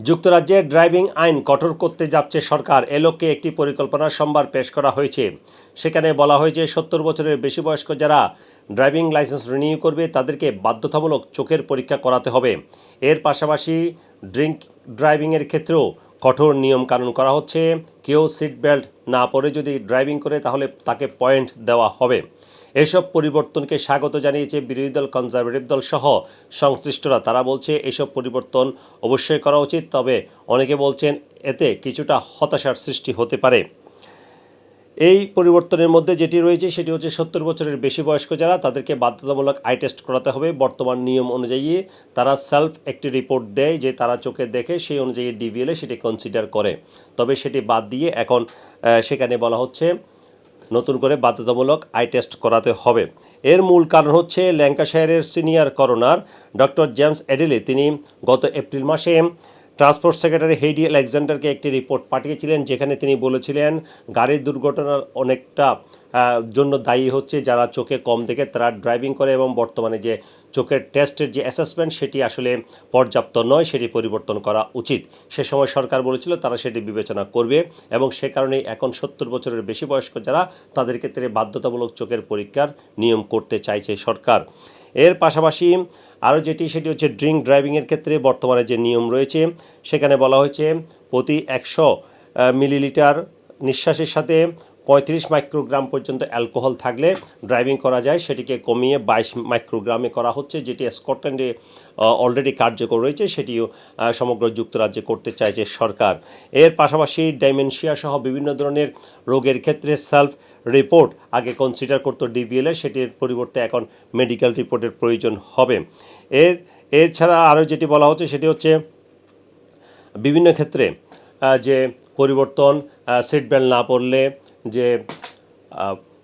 যুক্তরাজ্যের ড্রাইভিং আইন কঠোর করতে যাচ্ছে সরকার। এ লক্ষ্যে একটি পরিকল্পনা সোমবার পেশ করা হয়েছে। সেখানে বলা হয়েছে সত্তর বছরের বেশি বয়স্ক যারা ড্রাইভিং লাইসেন্স রিনিউ করবে, তাদেরকে বাধ্যতামূলক চোখের পরীক্ষা করাতে হবে। এর পাশাপাশি ড্রিঙ্ক ড্রাইভিংয়ের ক্ষেত্রেও কঠোর নিয়ম কানুন করা হচ্ছে। কেউ সিট বেল্ট না পরে যদি ড্রাইভিং করে, তাহলে তাকে পয়েন্ট দেওয়া হবে। এসব পরিবর্তনকে স্বাগত জানিয়েছে বিরোধী দল কনজারভেটিভ দল সহ সংশ্লিষ্টরা। তারা বলছে, এসব পরিবর্তন অবশ্যই করা উচিত, তবে অনেকে বলছেন এতে কিছুটা হতাশার সৃষ্টি হতে পারে। এই পরিবর্তনের মধ্যে যেটি রয়েছে, সেটি হচ্ছে সত্তর বছরের বেশি বয়স্ক যারা, তাদেরকে বাধ্যতামূলক আই টেস্ট করাতে হবে। বর্তমান নিয়ম অনুযায়ী তারা সেলফ একটি রিপোর্ট দেয় যে তারা চোখে দেখে, সেই অনুযায়ী ডিভিএলে সেটি কনসিডার করে। তবে সেটি বাদ দিয়ে এখন সেখানে বলা হচ্ছে নতুন করে বাধ্যতামূলক আই টেস্ট করাতে হবে। এর মূল কারণ হচ্ছে ল্যাঙ্কাশায়ারের senior coroner doctor James Adeley. তিনি গত এপ্রিল মাসে ট্রান্সপোর্ট সেক্রেটারি হেইডি আলেকজান্ডারকে একটি রিপোর্ট পাঠিয়েছিলেন, যেখানে তিনি বলেছিলেন, গাড়ির দুর্ঘটনার অনেকটা জন্য দায়ী হচ্ছে যারা চোখে কম দেখে তারা ড্রাইভিং করে এবং বর্তমানে যে চোখের টেস্টের যে অ্যাসেসমেন্ট সেটি আসলে পর্যাপ্ত নয়, সেটি পরিবর্তন করা উচিত। সে সময় সরকার বলেছিল তারা সেটি বিবেচনা করবে এবং সে কারণেই এখন সত্তর বছরের বেশি বয়স্ক যারা তাদের ক্ষেত্রে বাধ্যতামূলক চোখের পরীক্ষার নিয়ম করতে চাইছে সরকার। এর পাশাপাশি আরও যেটি, সেটি হচ্ছে ড্রিঙ্ক ড্রাইভিংয়ের ক্ষেত্রে বর্তমানে যে নিয়ম রয়েছে, সেখানে বলা হয়েছে প্রতি একশো মিলিলিটার নিঃশ্বাসের সাথে পঁয়ত্রিশ মাইক্রোগ্রাম পর্যন্ত অ্যালকোহল থাকলে ড্রাইভিং করা যায়। সেটিকে কমিয়ে বাইশ মাইক্রোগ্রামে করা হচ্ছে, যেটি স্কটল্যান্ডে অলরেডি কার্যকর রয়েছে। সেটিও সমগ্র যুক্তরাজ্যে করতে চাইছে সরকার। এর পাশাপাশি ডাইমেনশিয়া সহ বিভিন্ন ধরনের রোগের ক্ষেত্রে সেলফ রিপোর্ট আগে কনসিডার করতো ডিবিএলে সেটির পরিবর্তে এখন মেডিকেল রিপোর্টের প্রয়োজন হবে। এর এছাড়া আরও যেটি বলা হচ্ছে, সেটি হচ্ছে বিভিন্ন ক্ষেত্রে যে পরিবর্তন সিট বেল্ট না পড়লে যে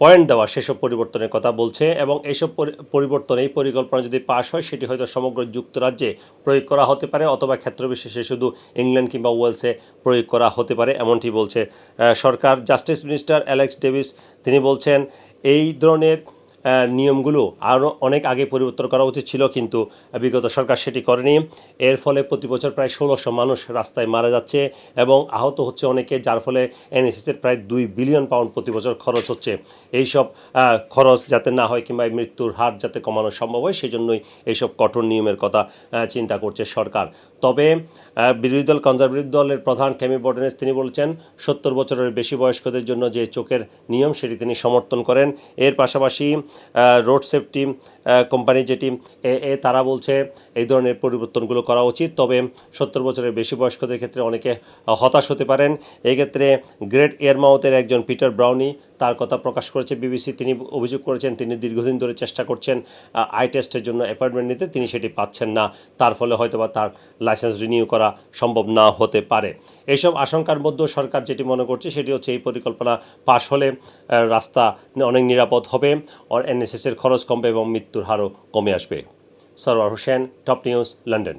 পয়েন্ট দেওয়া, সেসব পরিবর্তনের কথা বলছে এবং এইসব পরিবর্তন, এই পরিকল্পনা যদি পাশ হয়, সেটি হয়তো সমগ্র যুক্তরাজ্যে প্রয়োগ করা হতে পারে অথবা ক্ষেত্রবিশেষে শুধু ইংল্যান্ড কিংবা ওয়েলসে প্রয়োগ করা হতে পারে, এমনটি বলছে সরকার। জাস্টিস মিনিস্টার অ্যালেক্স ডেভিস, তিনি বলছেন, এই ধরনের নিয়মগুলো আরও অনেক আগে পরিবর্তন করা উচিত ছিল, কিন্তু বিগত সরকার সেটি করেনি। এর ফলে প্রতি বছর প্রায় ষোলোশো মানুষ রাস্তায় মারা যাচ্ছে এবং আহত হচ্ছে অনেকে, যার ফলে এনএসএসের প্রায় দুই বিলিয়ন পাউন্ড প্রতি বছর খরচ হচ্ছে। এইসব খরচ যাতে না হয় কিংবা মৃত্যুর হার যাতে কমানো সম্ভব হয় সেই জন্যই এইসব কঠোর নিয়মের কথা চিন্তা করছে সরকার। তবে বিরোধী দল, কনজারভেটিভ দলের প্রধান কেমি বর্ডেনেস, তিনি বলছেন, সত্তর বছরের বেশি বয়স্কদের জন্য যে চোখের নিয়ম, সেটি তিনি সমর্থন করেন। এর পাশাপাশি রোড সেফটি কোম্পানি যেটি, এ এ, তারা বলছে এই ধরনের পরিবর্তনগুলো করা উচিত। তবে সত্তর বছরের বেশি বয়স্কদের ক্ষেত্রে অনেকে হতাশ হতে পারেন। এক্ষেত্রে গ্রেট এয়ারমাউথের একজন পিটার ব্রাউনি তার কথা প্রকাশ করেছে বিবিসি। তিনি অভিযোগ করেছেন, তিনি দীর্ঘদিন ধরে চেষ্টা করছেন আই টেস্টের জন্য অ্যাপয়েন্টমেন্ট নিতে। তিনি সেটি পাচ্ছেন না। তার ফলে হয়তোবা তার লাইসেন্স রিনিউ করা সম্ভব না হতে পারে। এইসব আশঙ্কার মধ্যেও সরকার যেটি মনে করছে, সেটি হচ্ছে এই পরিকল্পনা পাশ হলে রাস্তা অনেক নিরাপদ হবে। আর এনএসএসের খরচ কমবে এবং মৃত্যুর হারও কমে আসবে। Sarwar Hossain top news London